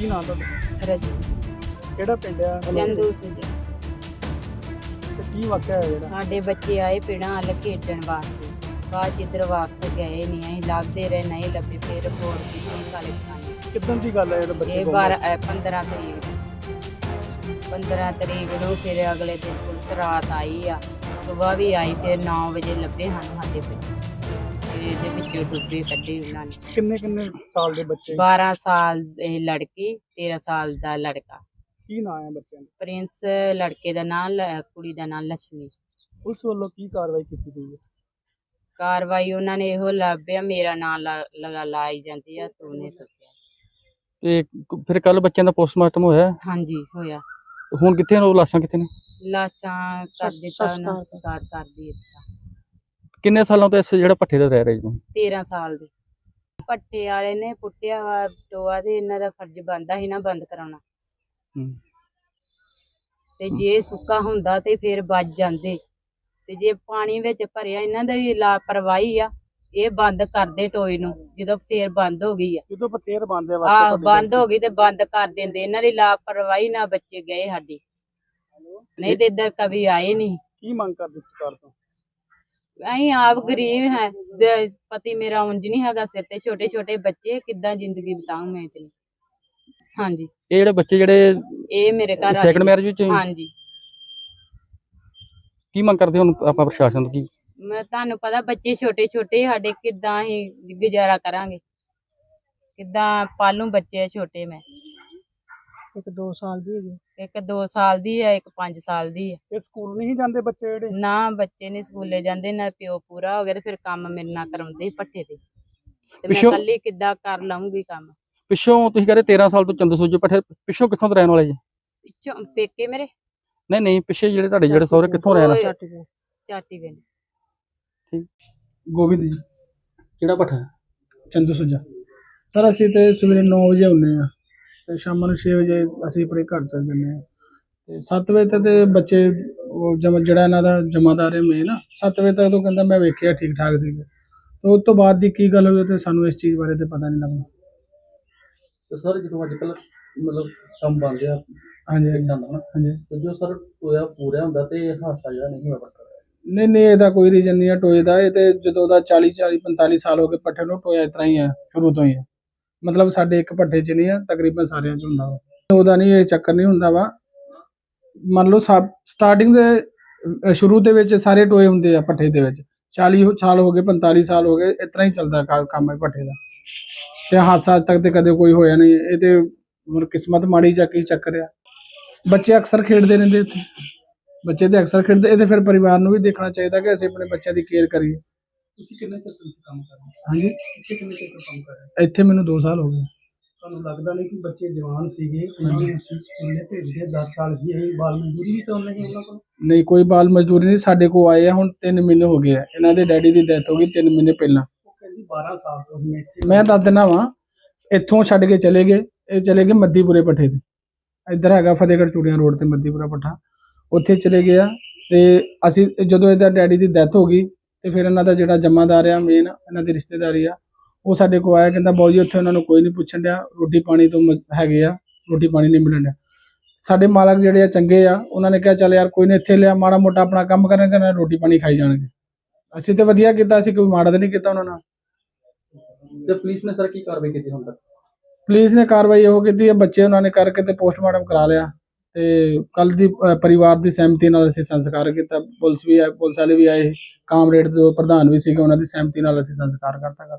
ਕੀ ਨਾਮ ਤੁਹਾਡਾ? ਰਜੂ ਕਿਹੜਾ ਪਿੰਡ ਆ? ਚੰਦੂ ਸੁਜਾ ਤੇ ਕੀ ਵਾਕਿਆ ਹੈ ਜਿਹੜਾ? ਸਾਡੇ ਬੱਚੇ ਆਏ ਪਿੜਾਂ ਵੱਲ ਖੇਡਣ ਵਾਸਤੇ। ਬਾਅਦ ਚ ਇੱਧਰ ਵਾਪਸ ਗਏ ਨਹੀਂ ਅਸੀਂ ਲੱਭਦੇ ਰਹੇ ਨਹੀਂ ਲੱਭੇ ਫਿਰ ਰਿਪੋਰਟ ਕੀਤੀ ਕਾਲੇ ਖਾਨੇ ਕਿਦਾਂ ਦੀ ਗੱਲ ਹੈ ਜਿਹੜਾ ਬੱਚੇ ਇਹ ਗੁੰਮ 12 ਅਹ 15 ਤਰੀਕ। ਨੂੰ 15 ਤਰੀਕ ਨੂੰ ਫਿਰ ਅਗਲੇ ਦਿਨ ਪੁਲਿਸ ਰਾਤ ਆਈ ਆ। ਸਵੇਰ ਵੀ ਆਈ ਫਿਰ 9 ਵਜੇ ਲੱਭੇ ਹਨ ਸਾਡੇ ਬੱਚੇ ਫਿਰ ਇਹਦੇ ਵਿੱਚੋਂ ਡੁੱਬੇ ਕੱਢੇ ਉਹਨਾਂ ਨੇ। ਕਿੰਨੇ ਕਿੰਨੇ ਸਾਲ ਦੇ ਬੱਚੇ? 12 ਸਾਲ ਦੀ ਲੜਕੀ 13 ਸਾਲ ਦਾ ਲੜਕਾ। ਕੀ ਨਾਮ ਹੈ ਬੱਚਿਆਂ ਦਾ? ਪ੍ਰਿੰਸ ਲੜਕੇ ਦਾ ਨਾਮ ਕੁੜੀ ਦਾ ਨਾਮ ਲక్ష్ਮੀ ਪੁਲਿਸ ਵੱਲੋਂ ਕੀ ਕਾਰਵਾਈ ਕੀਤੀ ਗਈ ਹੈ? ਕਾਰਵਾਈ ਉਹਨਾਂ ਨੇ ਇਹੋ ਲੱਭਿਆ ਮੇਰਾ ਨਾਮ ਲਗਾ ਲਾਈ ਜਾਂਦੀ ਆ ਤੂੰ ਨੇ ਸੱਤਿਆ ਤੇ ਕ- ਫਿਰ ਕੱਲ ਬੱਚਿਆਂ ਦਾ ਪੋਸਟਮਾਰਟਮ ਹੋਇਆ? ਹਾਂਜੀ ਹੋਇਆ। ਹੁਣ ਕਿੱਥੇ ਨੇ ਉਹ ਲਾਸ਼ਾਂ ਕਿੱਥੇ ਨੇ? ਲਾਸ਼ਾਂ ਕਰ ਦਿੱਤਾ ਉਹਨਾਂ ਸੰਸਕਾਰ ਕਰ ਦਿੱਤਾ। ਕਿੰਨੇ ਸਾਲਾਂ ਤੋਂ ਇਸ ਜਿਹੜਾ ਪੱਠੇ ਤੇ ਰਹਿ ਰਹੇ ਜੀ 13 ਸਾਲ ਦੇ। ਪੱਟੇ ਵਾਲੇ ਨੇ ਪੁੱਟਿਆ ਵਾ ਟੋਆ ਤੇ ਇਹਨਾਂ ਦਾ ਫਰਜ਼ ਬਣਦਾ ਸੀ ਨਾ ਬੰਦ ਕਰਾਉਣਾ। ਤੇ ਜੇ ਸੁੱਕਾ ਹੁੰਦਾ ਤੇ ਫਿਰ ਬਚ ਜਾਂਦੇ। ਤੇ ਜੇ ਪਾਣੀ ਵਿੱਚ ਭਰਿਆ ਇਹਨਾਂ ਦਾ ਵੀ ਲਾਪਰਵਾਹੀ ਆ। ਇਹ ਬੰਦ ਕਰਦੇ ਟੋਏ ਨੂੰ ਜਦੋਂ ਫੇਰ ਬੰਦ ਹੋ ਗਈ ਆ। ਜਦੋਂ ਪਤੇਰ ਬੰਦੇ ਆਹ ਬੰਦ ਹੋ ਗਈ ਤੇ ਬੰਦ ਕਰ ਦਿੰਦੇ। ਇਹਨਾਂ ਦੀ ਲਾਪਰਵਾਹੀ ਨਾਲ ਬੱਚੇ ਗਏ ਸਾਡੀ। ਨਹੀਂ ਤੇ ਇੱਧਰ ਕभी ਆਏ ਨਹੀਂ। ਕੀ ਮੰਗ ਕਰਦੇ ਸਰਕਾਰ ਤੋਂ? ਅਸੀਂ ਆਪ ਗਰੀਬ ਹੈ। ਪਤੀ ਮੇਰਾ ਉਂਝ ਨਹੀਂ ਹੈਗਾ ਸਿਰ ਤੇ। ਛੋਟੇ ਛੋਟੇ ਬੱਚੇ ਕਿੱਦਾਂ ਜ਼ਿੰਦਗੀ ਬਿਤਾਉਂ ਮੈਂ ਇਤਨੀ ਹਾਂਜੀ। ਇਹ ਜਿਹੜੇ ਬੱਚੇ ਜਿਹੜੇ ਇਹ ਮੇਰੇ ਘਰ ਸੈਕੰਡ। ਮੈਰਿਜ ਵਿੱਚ? ਹਾਂਜੀ। ਕੀ ਮੰਗ ਕਰਦੇ ਹੁਣ ਆਪਾਂ ਪ੍ਰਸ਼ਾਸਨ ਤੋਂ? ਕੀ ਮੈਂ ਤੁਹਾਨੂੰ ਪਤਾ ਬੱਚੇ ਛੋਟੇ ਛੋਟੇ ਸਾਡੇ ਕਿੱਦਾਂ ਅਸੀਂ ਗੁਜ਼ਾਰਾ ਕਰਾਂਗੇ? ਕਿੱਦਾਂ ਪਾਲੂ ਬੱਚੇ ਛੋਟੇ ਮੈਂ? ਇੱਕ 2 ਸਾਲ ਦੀ ਹੈਗੀ। ਇੱਕ 2 ਸਾਲ ਦੀ ਹੈ ਇੱਕ 5 ਸਾਲ ਦੀ ਹੈ ਇਹ ਸਕੂਲ ਨਹੀਂ ਜਾਂਦੇ ਬੱਚੇ ਜਿਹੜੇ? ਨਾ ਬੱਚੇ ਨਹੀਂ ਸਕੂਲੇ ਜਾਂਦੇ ਨਾ ਪਿਓ ਪੂਰਾ ਹੋ ਗਿਆ ਤੇ ਫਿਰ ਕੰਮ ਮੇਰੇ ਨਾਲ ਕਰਾਉਂਦੇ ਭੱਠੇ ਤੇ। ਤੇ ਮੈਂ ਪਿੱਛੋਂ- ਇਕੱਲੀ ਕਿੱਦਾਂ ਕਰ ਲਵਾਂਗੀ ਕੰਮ? ਪਿੱਛੋਂ ਤੁਸੀਂ ਕਹਿੰਦੇ 13 ਸਾਲ ਤੋਂ ਚੰਦ ਸੂਜੇ ਪੱਠੇ ਪਿੱਛੋਂ ਕਿੱਥੋਂ ਤੋਂ ਰਹਿਣ ਵਾਲੇ ਜੀ? ਪਿੱਛੋਂ ਪੇਕੇ ਮੇਰੇ? ਨਹੀਂ ਨਹੀਂ ਪਿੱਛੇ ਜਿਹੜੇ ਤੁਹਾਡੇ ਜਿਹੜੇ ਸਹੁਰੇ ਕਿੱਥੋਂ ਰਹਿਣ? ਉਹ ਚਾਟੀ ਵੇ ਗੋਬਿੰਦ ਜੀ ਕਿਹੜਾ ਪੱਠਾ ਚੰਦੂ ਸੁਜਾ ਸਰ ਅਸੀਂ ਤੇ ਸਵੇਰੇ 9 ਵਜੇ ਆਉਂਦੇ ਆ ਤੇ ਸ਼ਾਮ ਨੂੰ 6 ਵਜੇ ਅਸੀਂ ਆਪਣੇ ਘਰ ਚਲ ਜਾਂਦੇ ਆ ਤੇ 7 ਵਜੇ ਤੱਕ ਤੇ ਬੱਚੇ ਉਹ ਜਮ ਜਿਹੜਾ ਇਹਨਾਂ ਦਾ ਜਮਾਦਾਰ ਹੈ ਮੇਨ 7 ਵਜੇ ਤੱਕ ਤੋਂ ਕਹਿੰਦਾ ਮੈਂ ਵੇਖਿਆ ਠੀਕ ਠਾਕ ਸੀਗੇ। ਤੇ ਉਸ ਤੋਂ ਬਾਅਦ ਦੀ ਕੀ ਗੱਲ ਹੋਈ ਉਹ ਤੇ ਸਾਨੂੰ ਇਸ ਚੀਜ਼ ਬਾਰੇ ਤੇ ਪਤਾ ਨਹੀਂ ਲੱਗਾ ਤੇ ਸਰ ਜਦੋਂ ਅੱਜ ਕੱਲ ਮਤਲਬ ਕੰਮ ਬਣ ਗਿਆ ਹਾਂਜੀ ਹਾਂਜੀ। ਜਾਂਦਾ ਨਾ ਹਾਂਜੀ। ਤੇ ਜੋ ਸਰ ਹੋਇਆ ਪੂਰਾ ਹੁੰਦਾ ਤੇ ਹਾਸਾ ਜਿਹੜਾ ਨਹੀਂ ਨਹੀਂ ਇਹਦਾ ਕੋਈ ਰੀਜ਼ਨ ਨਹੀਂ ਹੈ ਟੋਏ ਦਾ ਇਹ ਤੇ ਜਦੋਂ ਦਾ 40 40 45 ਸਾਲ ਹੋ ਗਏ ਪੱਠੇ ਨੂੰ ਟੋਇਆ ਇਸ ਤਰ੍ਹਾਂ ਹੀ ਹੈ ਸ਼ੁਰੂ ਤੋਂ ਹੀ ਹੈ। ਮਤਲਬ ਸਾਡੇ ਇੱਕ ਭੱਠੇ 'ਚ ਨਹੀਂ ਆ, ਤਕਰੀਬਨ ਸਾਰਿਆਂ 'ਚ ਹੁੰਦਾ ਵਾ। ਉਹਦਾ ਨਹੀਂ, ਇਹ ਚੱਕਰ ਨਹੀਂ ਹੁੰਦਾ ਵਾ। ਮੰਨ ਲਓ ਸਟਾਰਟਿੰਗ ਦੇ ਸ਼ੁਰੂ ਦੇ ਵਿੱਚ ਸਾਰੇ ਟੋਏ ਹੁੰਦੇ ਆ ਭੱਠੇ ਦੇ ਵਿੱਚ। 40 ਸਾਲ ਹੋ ਗਏ 45 ਸਾਲ ਹੋ ਗਏ, ਇਸ ਤਰ੍ਹਾਂ ਹੀ ਚੱਲਦਾ ਕੰਮ ਹੈ ਪੱਠੇ ਦਾ। ਤੇ ਹਾਦਸਾ ਅੱਜ ਤੱਕ ਤੇ ਕਦੇ ਕੋਈ ਹੋਇਆ ਨਹੀਂ। ਇਹ ਤੇ ਹੁਣ ਕਿਸਮਤ ਮਾੜੀ ਜਾਂ ਕੀ ਚੱਕਰ ਆ। ਬੱਚੇ ਅਕਸਰ ਖੇਡਦੇ ਰਹਿੰਦੇ ਇੱਥੇ। ਬੱਚੇ ਤੇ ਅਕਸਰ ਖੇਡਦੇ, ਇਹ ਤੇ ਫਿਰ ਪਰਿਵਾਰ ਨੂੰ ਵੀ ਦੇਖਣਾ ਚਾਹੀਦਾ ਕਿ ਅਸੀਂ ਆਪਣੇ ਬੱਚਿਆਂ ਦੀ ਕੇਅਰ ਕਰੀਏ। ਤੁਸੀਂ ਕਿੰਨੇ ਚਿਰ ਤੋਂ ਇੱਥੇ ਕੰਮ ਕਰ ਰਹੇ ਹੋ? ਹਾਂਜੀ। ਇੱਥੇ ਕਿੰਨੇ ਚਿਰ ਤੋਂ ਕੰਮ ਕਰ ਰਹੇ ਹੋ? ਇੱਥੇ ਮੈਨੂੰ 2 ਸਾਲ ਹੋ ਗਏ। ਤੁਹਾਨੂੰ ਲੱਗਦਾ ਨਹੀਂ ਕਿ ਬੱਚੇ ਜਵਾਨ ਸੀਗੇ ਉਹਨਾਂ ਨੂੰ ਅਸੀਂ ਸਕੂਲੇ ਭੇਜਦੇ 10 ਸਾਲ ਹੀ ਇਹ ਬਾਲ ਮਜ਼ਦੂਰੀ ਵੀ ਤਾਂ ਉਹਨਾਂ ਹੀ ਉਹਨਾਂ ਕੋਲ? ਨਹੀਂ ਕੋਈ ਬਾਲ ਮਜ਼ਦੂਰੀ ਨਹੀਂ ਸਾਡੇ ਕੋ ਆਏ ਆ ਹੁਣ 3 ਮਹੀਨੇ ਹੋ ਗਏ ਆ। ਇਹਨਾਂ ਦੇ ਡੈਡੀ ਦੀ ਡੈਥ ਹੋ ਗਈ 3 ਮਹੀਨੇ ਪਹਿਲਾਂ। ਉਹ ਕਹਿੰਦੀ 12 ਸਾਲ ਤੋਂ ਹੀ ਇੱਥੇ ਮੈਂ ਦੱਸ ਦਿਨਾ ਵਾਂ ਇੱਥੋਂ ਛੱਡ ਕੇ ਚਲੇ ਗਏ ਇਹ ਚਲੇ ਗਏ ਮੱਦੀਪੁਰੇ ਪੱਠੇ ਤੇ। ਇੱਧਰ ਹੈਗਾ ਫਤਿਹਗੜ੍ਹ ਚੂੜੀਆਂ ਰੋਡ ਤੇ ਮੱਦੀਪੁਰਾ ਪੱਠਾ। ਉੱਥੇ ਚਲੇ ਗਏ ਆ ਤੇ ਅਸੀਂ ਜਦੋਂ ਇਹਦਾ ਡੈਡੀ ਦੀ ਡੈਥ ਹੋ ਗਈ ਤੇ ਫਿਰ ਇਹਨਾਂ ਦਾ ਜਿਹੜਾ ਜਮਾਦਾਰ ਆ ਮੇਨ ਇਹਨਾਂ ਦੀ ਰਿਸ਼ਤੇਦਾਰੀ ਆ ਉਹ ਸਾਡੇ ਕੋ ਆਇਆ ਕਹਿੰਦਾ ਬਾਊ ਜੀ ਉੱਥੇ ਉਹਨਾਂ ਨੂੰ ਕੋਈ ਨਹੀਂ ਪੁੱਛਣ ਡਿਆ ਰੋਟੀ ਪਾਣੀ ਤੋਂ ਹੈਗੇ ਆ ਰੋਟੀ ਪਾਣੀ ਨਹੀਂ ਮਿਲਣ ਡਿਆ। ਸਾਡੇ ਮਾਲਕ ਜਿਹੜੇ ਆ ਚੰਗੇ ਆ ਉਹਨਾਂ ਨੇ ਕਿਹਾ ਚੱਲ ਯਾਰ ਕੋਈ ਨਹੀਂ ਇੱਥੇ ਲਿਆ ਮਾੜਾ ਮੋਟਾ ਆਪਣਾ ਕੰਮ ਕਰਨਗੇ ਨਾ ਰੋਟੀ ਪਾਣੀ ਖਾਈ ਜਾਣਗੇ। ਅਸੀਂ ਤੇ ਵਧੀਆ ਕੀਤਾ ਅਸੀਂ ਕੋਈ ਮਾੜਾ ਤਾਂ ਨਹੀਂ ਕੀਤਾ ਉਹਨਾਂ ਨਾਲ। ਤੇ ਪੁਲਿਸ ਨੇ ਸਰ ਕੀ ਕਾਰਵਾਈ ਕੀਤੀ ਹੁਣ ਤੱਕ? ਪੁਲਿਸ ਨੇ ਕਾਰਵਾਈ ਉਹ ਕੀਤੀ ਹੈ ਬੱਚੇ ਉਹਨਾਂ ਨੇ ਕਰਕੇ ਤੇ ਪੋਸਟਮਾਰਟਮ ਕਰਾ ਲਿਆ। ਤੇ ਕੱਲ ਦੀ ਅ, ਪਰਿਵਾਰ ਦੀ ਸਹਿਮਤੀ ਨਾਲ ਅਸੀਂ ਸੰਸਕਾਰ ਕੀਤਾ। ਪੁਲਿਸ ਵੀ ਆਏ ਪੁਲਿਸ ਵਾਲੇ ਵੀ ਆਏ। ਕਾਮਰੇਡ ਦੇ ਪ੍ਰਧਾਨ ਵੀ ਸੀਗੇ ਉਹਨਾਂ ਦੀ ਸਹਿਮਤੀ ਨਾਲ ਅਸੀਂ ਸੰਸਕਾਰ ਕਰਤਾ ਕਰ